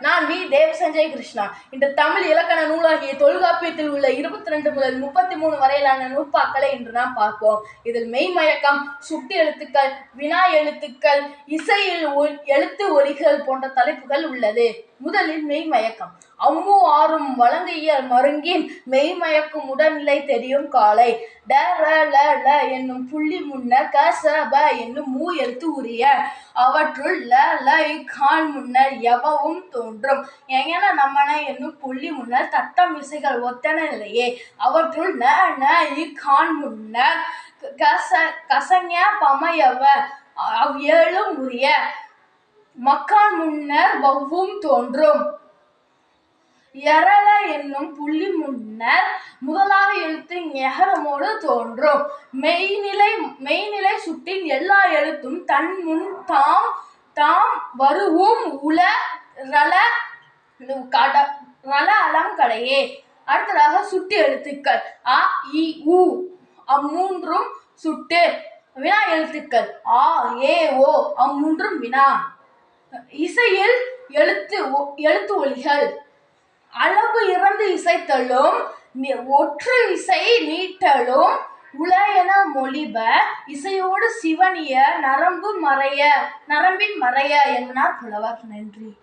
நான் வி தேவ சஞ்சய் கிருஷ்ணா. இந்த தமிழ் இலக்கண நூலாகிய தொல்காப்பியத்தில் உள்ள இருபத்தி ரெண்டு முதல் முப்பத்தி மூணு வரையிலான நூற்பாக்களை இன்று நாம் பார்ப்போம். இதில் மெய்மயக்கம் சுட்டு எழுத்துக்கள் வினா எழுத்துக்கள் இசையில் எழுத்து ஒலிகள் போன்ற தலைப்புகள் உள்ளது. முதலில் மெய்மயக்கம். அம்மு ஆறும் வழங்கிய மருங்கின் மெய்மயக்கும் உடல்நிலை தெரியும் காலை. ட ர ல ல என்னும் புள்ளி முன்னர் க ச ப என்னும் மூ எழுத்து உரிய. அவற்றுள் ல ல கான் முன்னர் எவவும் தோன்றும். எங்கன நம்மன என்னும் புள்ளி முன்னர் தட்டம் விசைகள் ஒத்தன நிலையே. அவற்றுள் ந ந கான் முன்னர் கச கசஞ பமயவ அவ் ஏழும் உரிய. மக்கான் முன்னர் வவ்வும் தோன்றும். எரள என்னும் புள்ளி முன்னர் முதலாக எழுத்து எகரமோடு தோன்றும். மெய்நிலை மெய்நிலை சுட்டின் எல்லா எழுத்தும் தன் முன் தாம் தாம் வருவும் உல ரல கட ரல அலம் கடையே. அடுத்ததாக சுட்டு எழுத்துக்கள். அ இ உ அம்மூன்றும் சுட்டு வினா எழுத்துக்கள். ஆ ஏ ஓ அம்மூன்றும் வினா. இசையில் எழுத்து ஒ- எழுத்து ஒலிகள். அளவு இறந்து இசைத்தலும் ஒற்று இசை நீட்டலும் உல என மொழிப இசையோடு சிவனிய நரம்பு மறைய நரம்பின் மறைய என்பார் புலவர். நன்றி.